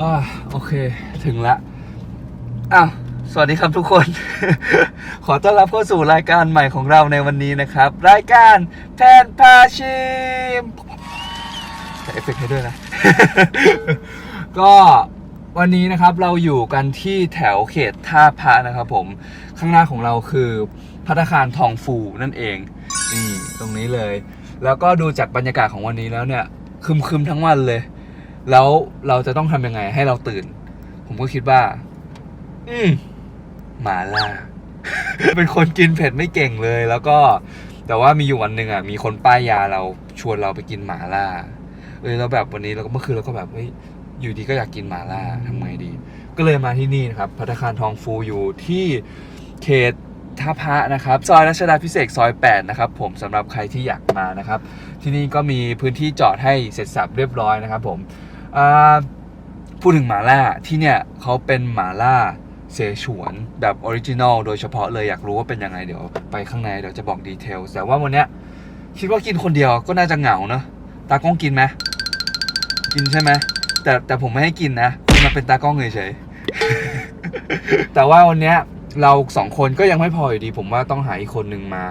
อ่าโอเคถึงละอ้าวสวัสดีครับทุกคน ขอต้อนรับเข้าสู่รายการใหม่ของเราในวันนี้นะครับ รายการแพนพาชิมใส่เอฟเฟกต์ให้ด้วยนะ ก็วันนี้นะครับเราอยู่กันที่แถวเขตท่าพระนะครับผมข้างหน้าของเราคือพัตตาคารทองฟูนั่นเองนี่ตรงนี้เลย แล้วก็ดูจากบรรยากาศของวันนี้แล้วเนี่ยคึมๆทั้งวันเลย แล้วเราจะต้องทำยังไงให้เราตื่น ผมก็คิดว่า อืมหมาล่า เป็นคนกินเผ็ดไม่เก่งเลย แล้วก็ แต่ว่ามีอยู่วันหนึ่งอะมีคนป้ายยาเราชวนเราไปกินหมาล่าเออแล้วแบบวันนี้เราก็เมื่อคืนเราก็แบบเฮ้ยอยู่ดีก็อยากกินหมาล่าทำไงดี ก็เลยมาที่นี่นะครับพัตตาคารทองฟูอยู่ที่เขตท่าพระนะครับซอยรัชดาพิเศษซอย 8 นะครับ ผมสำหรับใครที่อยากมานะครับ ที่นี่ก็มีพื้นที่จอดให้เสร็จสับเรียบร้อยนะครับ ผม พูดถึงหมาล่าที่เนี่ยเขาเป็นหมาล่าเสฉวนแบบออริจินอลโดยเฉพาะเลยอยากรู้ว่าเป็นยังไงเดี๋ยวไปข้างในเดี๋ยวจะบอกดีเทลแต่ว่าวันเนี้ยคิดว่ากินคนเดียวก็น่าจะเหงาเนอะตากล้องกินไหมกินใช่ไหมแต่แต่ผมไม่ให้กินนะคุณมาเป็นตากล้องเฉยๆแต่ว่าวันเนี้ยเราสองคนก็ยังไม่พออยู่ดี ผมว่าต้องหาอีกคนหนึ่งมา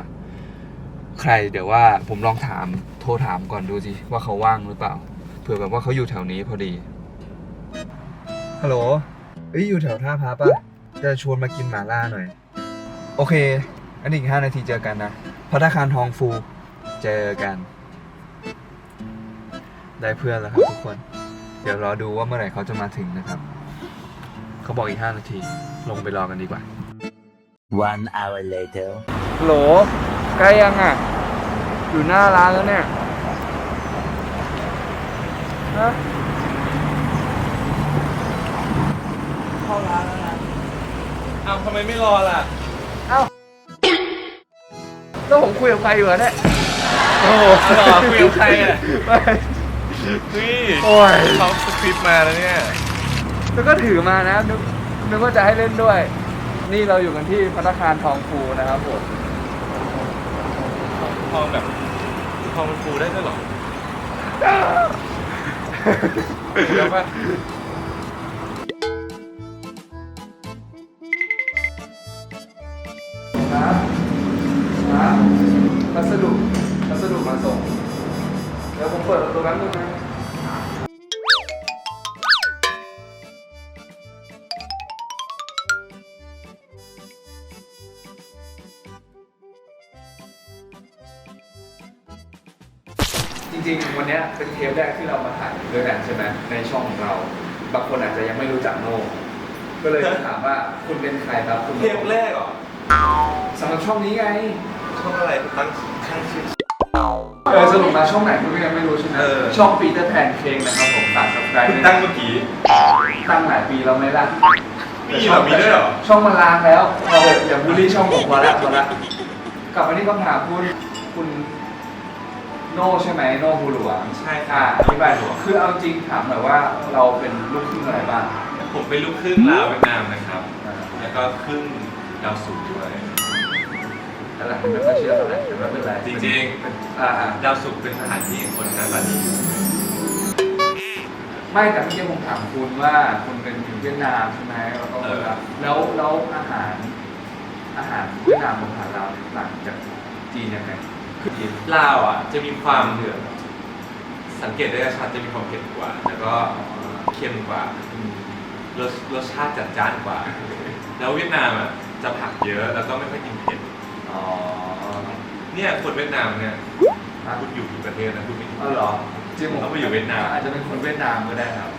ใครเดี๋ยวว่าผมลองถามโทรถามก่อนดูสิว่าเขาว่างหรือเปล่า เผื่อแบบว่าเขาอยู่แถวนี้พอดี ฮัลโหลเอ้ยอยู่แถวท่าพระปะจะชวนมากินหมาล่าหน่อย โอเคอันนี้อีกห้านาทีเจอกันนะพัตตาคารทองฟูเจอกัน ได้เพื่อนแล้วครับทุกคน เดี๋ยวรอดูว่าเมื่อไหร่เขาจะมาถึงนะครับ เขาบอกอีกห้านาที ลงไปรอกันดีกว่า One hour later. ฮัลโหลใกล้ยังอะ อยู่หน้าร้านแล้วเนี่ย ฮะเข้าร้านแล้วนะอ้าวทำไมไม่รอล่ะแล้วผมคุยกับใครอยู่อะเนี่ยโอ้โหรอคุยกับใครอะไม่นี่โอ้ยเขาสคริปต์มาแล้วเนี่ย แล้วก็ถือมานะนึกนึกว่าจะให้เล่นด้วย นี่เราอยู่กันที่พัตตาคารทองฟูนะครับผม ทองแบบทองมันฟูได้ด้วยเหรอ เดี๋ยวป่ะครับครับพัสดุพัสดุมาส่ง เดี๋ยวผมเปิดประตูแป๊บนึงนะจริงๆ วันนี้เป็นเทปแรกที่เรามา ด้วยกันใช่ไหมในช่องของเรา บางคนอาจจะยังไม่รู้จักโน่ก็เลยจะถามว่าคุณเป็นใครครับคุณเทปแรกเหรอสำหรับช่องนี้ไงช่องอะไรตั้งช่างชื่อเออสรุปมาช่องไหนคุณก็ยังไม่รู้ใช่ไหมเออช่องปีเตอร์แพนเค้กนะครับผมฝากสับสไครคุณต์ตั้งเมื่อกี้ตั้งหลายปีแล้วไหมล่ะมีเหรอมีด้วยเหรอช่องมันล้างแล้วเราเถอะอย่าบูลลี่ช่องผมพอละพอละกลับมาที่คำถามคุณคุณ โน่ใช่ไหมโน่บูหลวงใช่คอ่ารับอธิบายคือเอาจริงถามหน่อยว่าเราเป็นลูกครึ่งอะไรบ้างผมเป็นลูกครึ่งลาวเวียดนามนะครับอ่าแล้วก็ครึ่งดาวสุกร์ด้วยแต่หลังไม่ค่อยเชื่อเท่าไหร่แต่ไม่เป็นไรจริงอ่าอ่าๆดาวสุกร์เป็นสถานที่ของคนหน้าตาดีไม่แต่เมื่อกี้ผมถามคุณว่าคุณเป็นอยู่เวียดนามใช่ไหมแล้วก็แล้วแล้วอาหาร อาหารเวียดนามกับอาหารลาวต่างจากจีนยังไงคือจีน ลาวอะจะมีความเดือดสังเกตได้ชัดจะมีความเผ็ดกว่า แล้วก็เค็มกว่ารสรสชาติจัดจ้านกว่า แล้วเวียดนามอะจะผักเยอะแล้วก็ไม่ค่อยกินเผ็ดอ๋อเนี่ยคนเวียดนามเนี่ยอะคุณอยู่กี่ประเทศนะคุณไม่อ๋อเหรอจริงผมเขาไปอยู่เวียดนามอาจจะเป็นคนเวียดนามก็ได้ครับ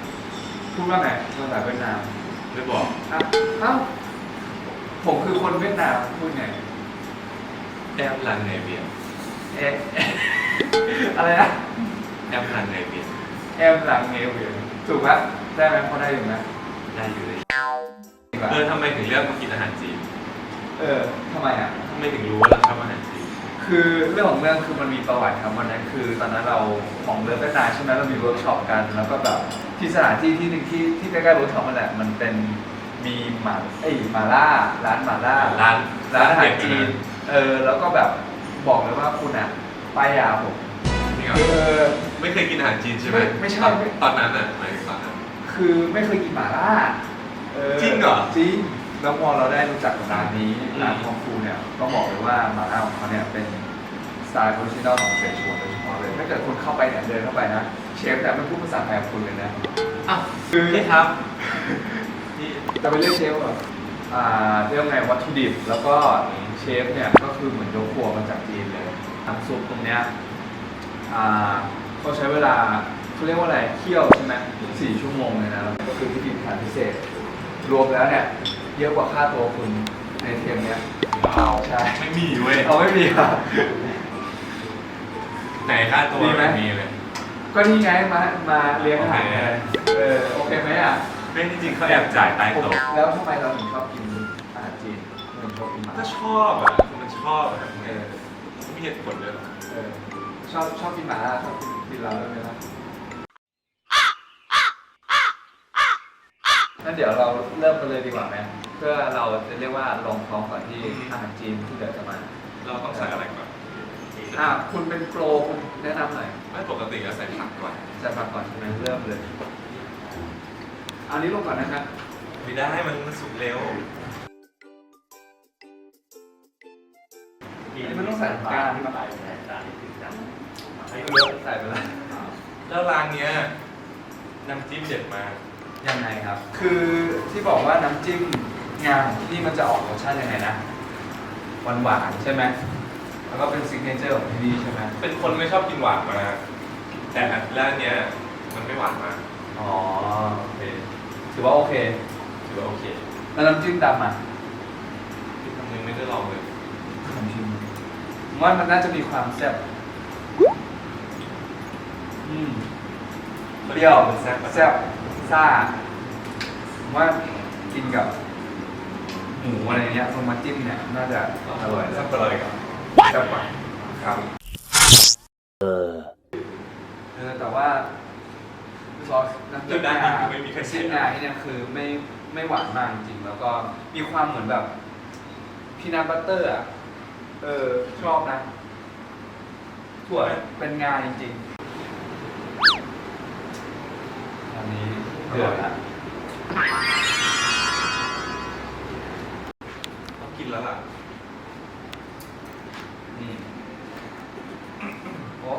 พูดว่าไงภาษาเวียดนามไม่บอกอะเอ้าผมคือคนเวียดนามพูดไงแอมลันเนเบีย เอ๊ะอะไรนะ แอมลันเนเบียแอมหลังเงวอยู่ถูกปะได้ไหมพอได้อยู่ไหมได้อยู่เลยดีกว่าเออทำไมถึงเลือกมากินอาหารจีนเออทำไมอะ ทำไมถึงรู้ว่าเราชอบอาหารจีนคือเรื่องของเรื่องคือมันมีประวัติครับวันนั้นคือตอนนั้นเราของเรือเวียดนามใช่ไหมเรามีเวิร์กช็อปกัน แล้วก็แบบที่สถานที่ที่หนึ่งที่ที่ใกล้ๆเวิร์กช็อปนั่นแหละมันเป็นมีหมาเอ้ยหมาล่าร้านหมาล่าร้านร้านอาหารเด็ดจีนนะเออแล้วก็แบบ บอกเลยว่าคุณอะป้ายยาผมนี่เหรอเออไม่เคยกินอาหารจีนใช่ไหมไม่ไม่ใช่ ตอนตอนนั้นอะหมายถึงตอนนั้น คือไม่เคยกินหม่าล่าเออจริงเหรอจริงแล้วพอเราได้รู้จักกับร้านนี้อืม ร้านทองฟูเนี่ยก็บอกเลยว่าหม่าล่าของเขาเนี่ยเป็นสไตล์ออริจินอลของเซชวนโดยเฉพาะเลยถ้าเกิดคุณเข้าไปเนี่ยเดินเข้าไปนะเชฟเนี่ยไม่พูดภาษาไทยกับคุณเลยนะ อ้าวคือนี่ครับนี่จะไปเรียกเชฟแบบอ่าเรียกไงวัตถุดิบแล้วก็ เชฟเนี่ยก็คือเหมือนยกครัวมาจากจีนเลยน้ำซุปตรงเนี้ยอ่าเขาใช้เวลาเขาเรียกว่าอะไรเคี่ยวใช่ไหมสี่ชั่วโมงเลยนะแล้วก็คือพิธีการพิเศษ รวมแล้วเนี่ยเยอะกว่าค่าตัวคุณในเทมเนี้ยเอาใช่ไม่มีเว้ยเอาไม่มีอะไหนค่าตัวมีไหม มีเลย ก็นี่ไงมามาเลี้ยงอาหารโอเคไงเออโอเคไหมอะเป็นจริงๆเขาแอบจ่ายใต้โต๊ะแล้วทำไมเราถึงชอบกิน กินหมาก็ชอบอะคือมันชอบอะเออไม่มีเหตุผลเลยหรอกเออชอบชอบกินหมาล่าชอบกินกินเราด้วยไหมครับงั้นเดี๋ยวเราเริ่มกันเลยดีกว่าไหมเพื่อเราจะเรียกว่าลองท้องก่อนที่อาหารจีนที่เดี๋ยวจะมาเราต้องใส่อะไรก่อนอะคุณเป็นโปรคุณแนะนำหน่อยไม่ปกติก็ใส่ผักก่อนจะมาก่อนใช่ไหมเริ่มเลยเอานี้ลงก่อนนะครับไม่ได้มันมันสุกเร็ว มันต้องใส่น้าที่มันใส่ใส่เยอะใส่ไปเลยแล้วร้านเนี้ยน้ำจิ้มเด็ดมากยังไงครับ คือที่บอกว่าน้ำจิ้มงาของที่นี่มันจะออกรสชาติยังไงนะหวานหวานใช่ไหมแล้วก็เป็นซิกเนเจอร์ของที่นี่ใช่ไหมเป็นคนไม่ชอบกินหวานมาแต่ร้านเนี้ยมันไม่หวานมากอ๋อโอเคถือว่าโอเคถือว่าโอเคแล้วน้ำจิ้มดำอะที่ทำยังไม่ได้ลองเลยผมชิม ผมว่ามันน่าจะมีความแซ่บอืมเปรี้ยวมันแซ่บแซ่บซ่าผมว่ากินกับหมูอะไรเงี้ยลงมาจิ้มเนี่ยน่าจะอร่อยแซ่แซ่บบไปเลยครับแซ่บกว่าครับ呃。เออแต่ว่าซอสน้ำจิ้มงาไม่มีใครเสีจิ้ยมงาที่เนี่ยคือไม่ไม่หวานมากจริงๆแล้วก็มีความเหมือนแบบพีนัทบัตเตอร์อะ เออ ชอบนะถั่วเป็นงาจริงๆอันนี้เดือดละต้องกินแล้วล่ะนี่โอ้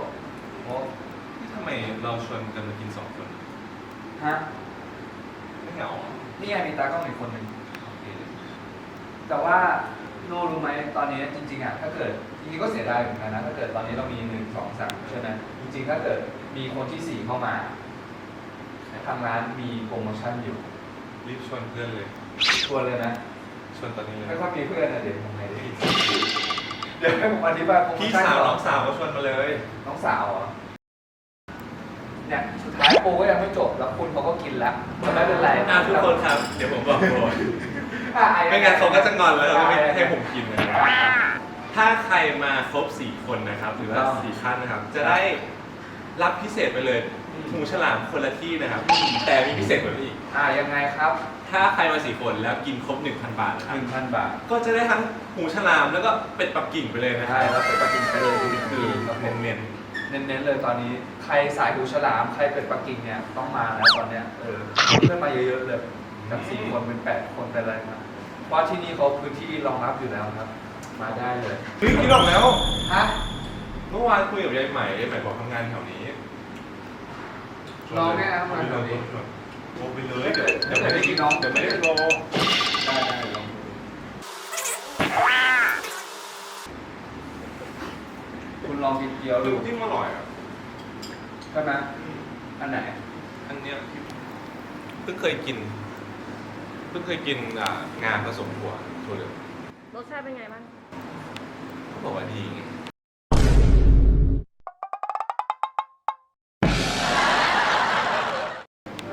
โอ้นี่ทำไมเราชวนกันมากินสองคน ฮะ ไม่เหงาเหรอนี่ไงมีตากล้องอีกคนหนึ่งแต่ว่า โนรู้ไหมตอนนี้จริงๆอะถ้าเกิดจริงๆก็เสียดายเหมือนกันนะถ้าเกิดตอนนี้เรามีหนึ่งสองสามใช่ไหมจริงๆถ้าเกิดมีคนที่สี่เข้ามาทางร้านมีโปรโมชั่นอยู่รีบชวนเพื่อนเลยชวนเลยนะชวนตอนนี้เลยไม่ค่อยมีเพื่อนนะเดี๋ยวทำไงดีเดี๋ยวให้ผมอธิบายโปรโมพี่ชั่นสาวก่น้องสาวก็ชวนมาเลยน้องสาวเหรอเนี่ยสุดท้ายโปรก็ยังไม่จบแล้วคุณเขาก็กินแล้วแต่ไม่เป็นไรอะทุกคนครับ เดี๋ยวผมบอกโปรอะ ไม่งั้นเขาก็จะงอนแล้วก็ไม่อะให้ผมกินนะครับถ้าใครมาครบ4คนนะครับหรือว่าถูกต้อง4ท่านนะครับ จะได้รับพิเศษไปเลยอืมหมูฉลามคนละที่นะครับ แต่มีพิเศษกว่านี้อีกอ่ายังไงครับ ถ้าใครมาสี่คนแล้วกินครบ 1,000 บาทนะครับหนึ่งพันบาท ก็จะได้ทั้งหมูฉลามแล้วก็เป็ดปักกิ่งไปเลยนะคใช่รับแล้วเป็ดปักกิ่งไปเลยทีคือครับผมเน้นเน้นๆเลยตอนนี้ใครสายหูฉลามใครเป็ดปักกิ่งเนี่ยต้องมาแล้วตอนเนี้ยเออเพื่อนมาเยอะๆเลย จากสี่คนเป็นแปดคนเป็นอะไรมาเพราะที่นี่เขาพื้นที่รองรับอยู่แล้วครับ มาได้เลยๆเฮ้ยกินออกแล้ว ฮะเมื่อวานคุยกับยายใหม่ยายใหม่บอกทำงานแถวนี้ลองเนี่ยครับมาชแถววนนี้ชวนโทรไปเลยเดี๋ยวเดี๋ยวไม่ได้กินน้องเดี๋ยวไม่ได้โทรได้ได้ลองดูคุณลองกินเกี๊ยวดูจิ้มอร่อยอะใช่ไหมอันไหน อันเนี้ยเพิ่งเคยกินเพิ่งเคยกินอ่างานผสมถั่วถั่วเหลืองรสชาติเป็นไงบ้าง เขาบอกว่าดีไง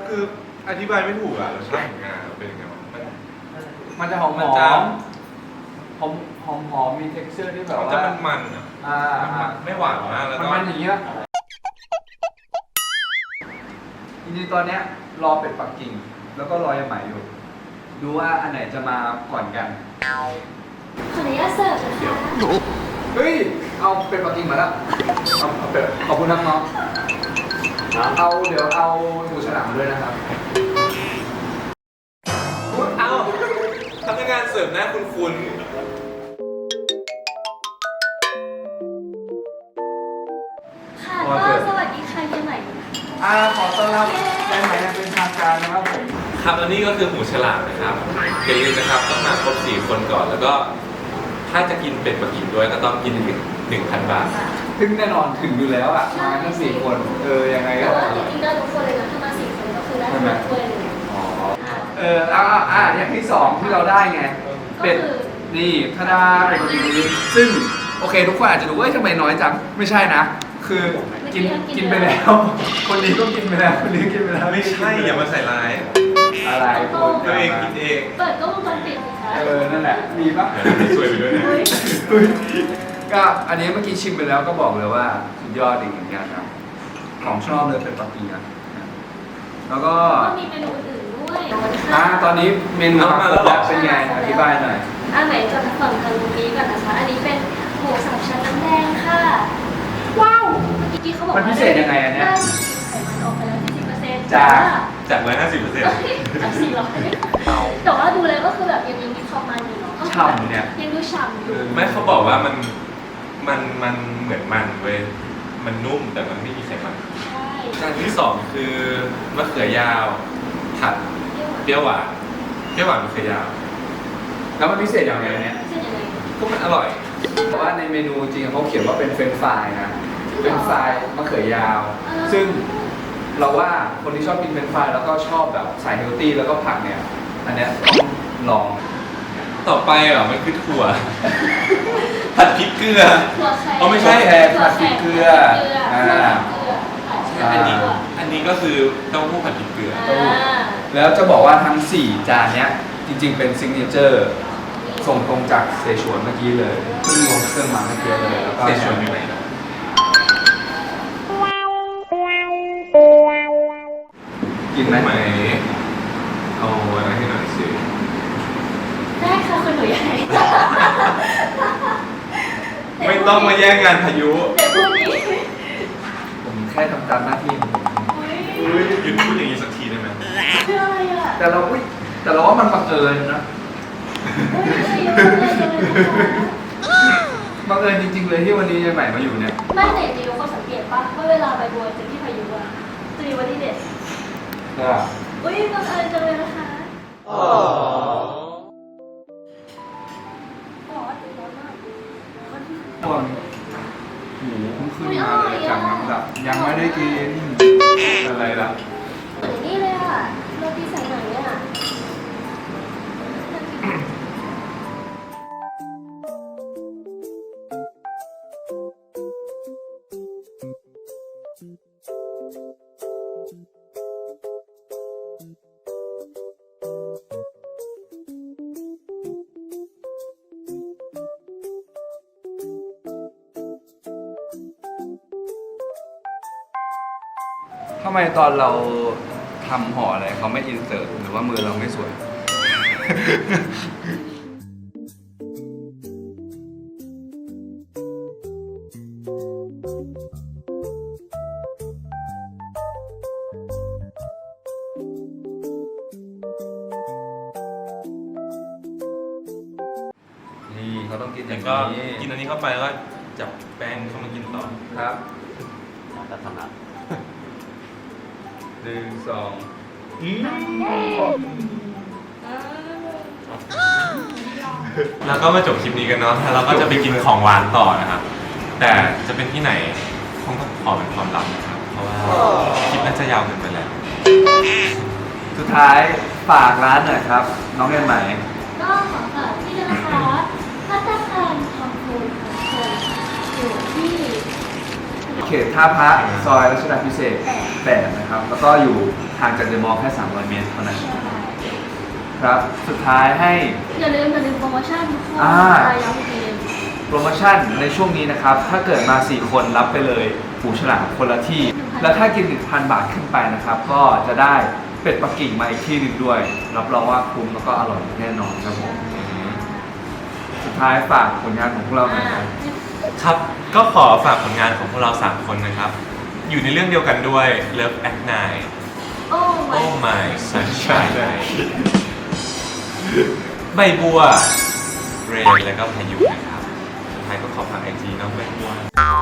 คืออธิบายไม่ถูกอะรสชาติของงานเป็นยังไงวะมัน มันจะหอมหมันอจะมหอมหอมหอมมี texture ที่แบบมันว่าจะมันมันๆอะอ่ามันมันไม่หวานมากแล้วมันก็มันอย่างเงี้ยจริงๆตอนเนี้ยรอเป็ดปักกิ่ง แล้วก็รอยาไหมอยู่ ดูว่าอันไหนจะมาก่อนกัน ขออนุญาตเสิร์ฟนะคะเฮ้ย เอาเป็นปลากิ่งมาแล้วเอาเอาเป็ดขอบคุณครับน้องเอาเดี๋ยวเอาหมูฉลามมาด้วยนะครับ เอาพนักงานเสิร์ฟนะคุณคุณค่ะสวัสดีค่ะยังไงอ่าขอต้อนรับ ผมครับแล้วนี่ก็คือหมูฉลามนะครับอย่าลืมนะครับต้องมาครบ4คนก่อนแล้วก็ถ้าจะกินเป็ดมากินด้วยก็ต้องกินถึง1,000บาทซึ่งแน่นอนถึงอยู่แล้วอะมาทั้งสี่คนเออยังไงแต่ก็ว่าจริงๆได้ทุกคนเลยนะถ้ามาสี่คนก็คือได้ทุกถ้วยเลยอ๋ออะเอออ่าอ่าอย่างที่สองที่เราได้ไงเป็ดก็คือนี่ทาดาเป็ดอยู่นี้ซึ่งโอเค ทุกคนอาจจะดูว่าเอ้ยทำไมน้อยจังไม่ใช่นะ คือกินกินไปแล้ว คนนี้ก็กินไปแล้วคนนี้กินไปแล้วไม่ใช่อย่ามาใส่ร้าย อะไรคนตัวเองกินเองเปิดก็วงจรปิดสิคะเออนั่นแหละมีปะเดี๋ยวเราช่วยไปด้วยนะเฮ้ยเฮ้ยก็อันนี้เมื่อกี้ชิมไปแล้วก็บอกเลยว่าสุดยอดอีกเหมือนกันครับของชอบเลยเป็นปักกิ่งอะแล้วก็ก็มีเมนูอื่นด้วยอ่าตอนนี้เมนูมาครบแล้วเป็นไงอธิบายหน่อยอ่าไหนจะฝั่งทางนี้ก่อนนะคะอันนี้เป็นหมูสามชั้นน้ำแดงค่ะ ว้าวเมื่อกี้เขาบอกมันพิเศษยังไงอันเนี้ยได้ไขมันออกไปแล้ว40เปอร์เซ็นต์จ้า จาก 150เปอร์เซ็นต์จากสี่ร้อยแต่ว่าดูแล้วก็คือแบบยังยังมีความมันอยู่เนาะก็คือฉ่ำเนี่ย ยังดูฉ่ำอยู่ไม่เขาบอกว่ามันมันมันเหมือนมันเว้ยมันนุ่มแต่มันไม่มีไขมันใช่จานที่สองคือมะเขือยาวผัดเปรี้ยวหวานเปรี้ยวหวานมะเขือยาว แล้วมันพิเศษยังไงอันเนี้ยเส้นยังไงก็มันอร่อยเพราะว่าในเมนูจริงๆเขาเขียนว่าเป็นเฟรนช์ฟรายนะเฟรนช์ฟรายมะเขือยาว ซึ่ง เราว่าคนที่ชอบกินเฟรนช์ฟรายแล้วก็ชอบแบบสายเฮลตี้แล้วก็ผักเนี่ย อันเนี้ยต้องลอง ต่อไปเหรอมันคือถั่ว ผัดพริกเกลือ ถั่วแขกอ๋อไม่ใช่แครผัดพริกเกลืออ่าอ่าอ่าอันนี้ อันนี้ก็คือเต้าหู้ผัดพริกเกลือ แล้วจะบอกว่าทั้ง 4 จานเนี้ย จริง ๆ เป็นซิงเกิลเจอร์ ส่งตรงจากเซชวนเมื่อกี้เลยเพิ่งลงเครื่องมาเมื่อกี้เลยแล้วก็เซชวนอยู่ไหนนะ กินไหมไหมเอาอะไรให้หน่อยสิได้ค่ะคุณหนูใหญ่ไม่ต้องมาแย่งงานพายุ เดี๋ยวพูดนี้ผมแค่ทำตามหน้าที่ของผมอุ้ยหยุดพูดอย่างนี้สักทีได้ไหมคืออะไรอะแต่เราอุ้ยแต่เราว่ามันบังเอิญนะอุ้ยอะไรอยู่อะไรอยู่อะไรอยู่บังเอิญจริงๆเลยที่วันนี้ยายใหม่มาอยู่เนี่ย ไม่แต่จริงๆคนสังเกตป่ะว่าเวลาใบบัวเจอที่พายุอะ จะมีวันที่เด็ดก็อุ้ยบังเอิญจังเลยนะคะร้อนร้อนมากมันพวกหมูเพิ่งขึ้นมาเลยจากน้ำดับยังไม่ได้กินอะไรล่ะ ทำไมตอนเราทำห่ออะไรเขาไม่อินเสิร์ตหรือว่ามือเราไม่สวย นี่เขาต้องกินอแต่ย่างก็นี้กินอันนี้เข้าไปแล้วก็จับแป้งเข้ามากินต่อ ครับจะถนัดห นึ่งสองแล้วก็มาจบคลิปนี้กันเนาะแล้วเราก็จะไปกินของหวานต่อนะครับ แต่จะเป็นที่ไหนคงต้องขอเป็นความลับนะครับ เพราะว่าคลิปน่าจะยาวเกินไปแล้ว สุดท้ายฝากร้านหน่อยครับ น้องเรียนใหม่ ก็ขอฝากที่ด้วยนะคะพัตตาคารทองคูณค่ะอยู่ที่ เขตท่าพระซอยรัชดาพิเศษแปดนะครับ แล้วก็อยู่ห่างจากเดอะมอลล์แค่ 300 เมตรเท่านั้นครับ สุดท้ายให้ อย่าลืมอย่าลืมโปรโมชั่นทุกคนอ่า รายย้ำอีกทีหนึงโปรโมชั่นในช่วงนี้นะครับ ถ้าเกิดมา 4 คนรับไปเลยหูฉลามคนละที่ แล้วถ้ากิน 1,000 บาทขึ้นไปนะครับ ก็จะได้เป็ดปักกิ่งมาอีกที่หนึ่งด้วย รับรองว่าคุ้มแล้วก็อร่อยแน่นอนครับผม สุดท้ายฝากผลงานของพวกเราหน่อยครับ ครับ ก็ขอฝากผลงานของพวกเรา 3 คนนะครับ อยู่ในเรื่องเดียวกันด้วย Love Act 9โอ้ Oh my sunshine ใบบัว เรนแล้วก็พายุนะครับสุดท้ายก็ขอฝากไอจีน้องใบบัวอ๋อ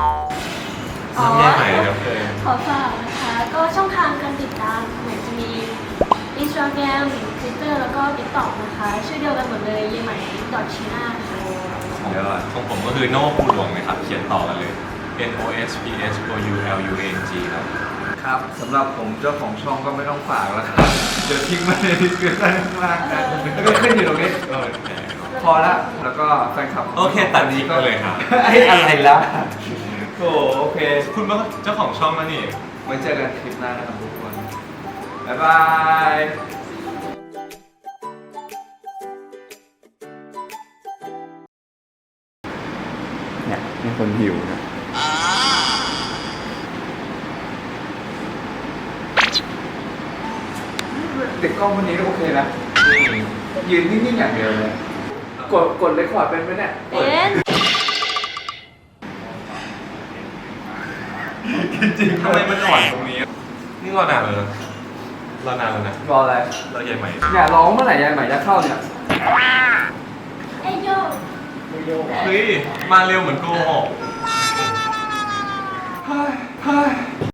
น้องแย่ใหม่นะครับเพื่อนขอฝากนะคะ ก็ช่องทางการติดตามเหมือนจะมี Instagram Twitter แล้วก็ TikTok นะคะ ชื่อเดียวกันหมดเลยเยไหมดอทชี น่าค่ะเดี๋ยวของผมก็คือโน่ปูหลวงนะครับ เขียนต่อกันเลย N O S P S O U L U N G ครับ ครับสำหรับผมเจ้าของช่องก็ไม่ต้องฝากแล้วครับ เดี๋ยวทิ้งไว้ในดิสคริปชั่นข้างล่างนะแล้วก็ขึ้นอยู่ตรงนี้พอละแล้วก็แฟนคลับโอเคตัดนี้ก็เลยครับ ไอ้อะไรล่ะโอ้โอเค คุณเป็นเจ้าของช่องแล้วนี่ไว้เจอกันคลิปหน้านะครับทุกคน บ๊ายบาย คนหิวนะเด็กกล้องคนนี้ก็โอเคนะ ยืนนิ่งๆอย่างเดียวเลย กดกดเลคคอร์ดเป็นไหมเนี่ยเป็นจริงทำไมมันอ่อนตรงนี้ นี่รอนานเลยรอนานแล้วนะ รออะไรเราใหญ่ใหม่ อย่าร้องเมื่อไหร่ยายใหม่จะเข้าเนี่ยไอโย เฮ้ย มาเร็วเหมือนโกหกเฮ้ยเฮ้ย